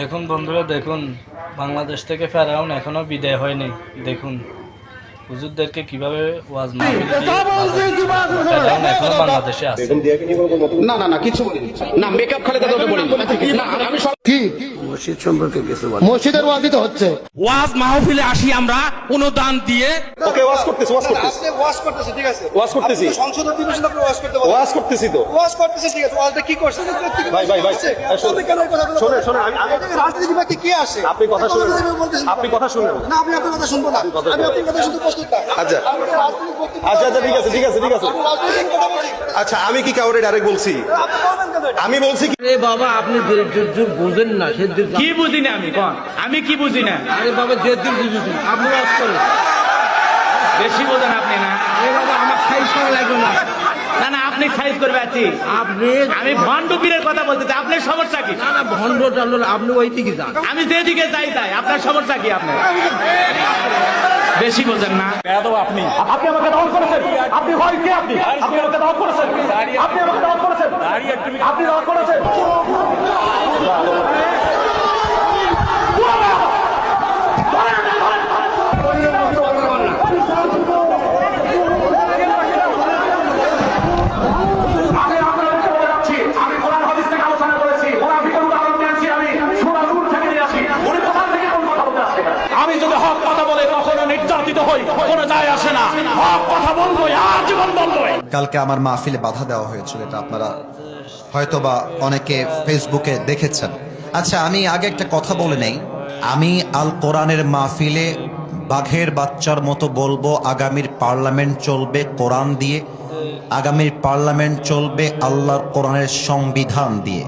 দেখুন বন্ধুরা দেখুন। বাংলাদেশ থেকে ফেরাউন এখনও বিদায় হয়নি। দেখুন। হুজুরদেরকে কীভাবে ওয়াজ না দিয়ে ফেরাউন এখনও বাংলাদেশে আছে। না না না কিছু না মেকআপ খালে কথা বলি না আমি সব কি? মসজিদের ওয়াজি তো হচ্ছে। ওয়াজ মাহফিলে আসি আমরা অনুদান দিয়ে ওকে ওয়াজ করতেছি ওয়াজ করতেছি। আপনি ওয়াশ করতেছে ঠিক আছে। ওয়াজ করতেছি। দিবসে আপনি ওয়াশ করতে পারেন ওয়াজ করতেছি তো। ওয়াশ করতেছে ঠিক আছে। ওয়াজটা কি করছে ভাই, ভাই, ভাই, শোনেন, কেন এই কথাগুলো শোনেন, শোনেন, আমি- রাজনীতি কে আসে? আপনি কথা শুনেন। আপনি কথা শুনেন। না আমি আপনার কথা শুনব না। আমি আপনার কথা শুনতে প্রস্তুত না। আচ্ছা। আচ্ছা আচ্ছা ঠিক আছে ঠিক আছে ঠিক আছে। কথা আচ্ছা আমি কি কাউরে ডাইরেক্ট বলছি? আমি বলছি আরে বাবা আপনি বোঝেন না সে যে কি বুঝি না আমি? কোন? আমি কি বুঝি না? আরে বাবা যে দিন বুঝেছেন আপনি করেন। বেশি বোঝেন আপনি না। আরে বাবা আমার সাইজ করা লাগবে না। না না আপনি সাইজ করবে আছি আপনি আমি ভণ্ড পীরের কথা বলতেছি আপনার সমস্যা কি? না না ভণ্ড টান্ড আপনি ওই দিকে যান। আমি যেদিকে যাই যাই। আপনার সমস্যা কি আপনার? বেশি বোঝেন না। আপনি। আপনি আমাকে দখল করেছেন। আপনি হয় কে আপনি? আপনি আমাকে দখল করেছেন। আপনি আপনি দখল করেছেন? আমি যদি হক কথা বলে কখনো হই, কোনো যায় আসে না। হক কথা বলবোই আজীবন বলবোই কালকে আমার মাহফিলে বাধা দেওয়া হয়েছিল, এটা আপনারা হয়তোবা অনেকে ফেসবুকে দেখেছেন। আচ্ছা আমি আগে একটা কথা বলে নেই। আমি আল কোরআনের মাহফিলে বাঘের বাচ্চার মতো বলব, আগামীর পার্লামেন্ট চলবে কোরআন দিয়ে, আগামীর পার্লামেন্ট চলবে আল্লাহর কোরআনের সংবিধান দিয়ে।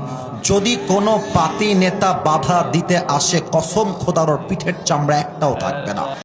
যদি কোনো পাতি নেতা বাধা দিতে আসে, কসম খোদারর পিঠের চামড়া একটাও থাকবে না।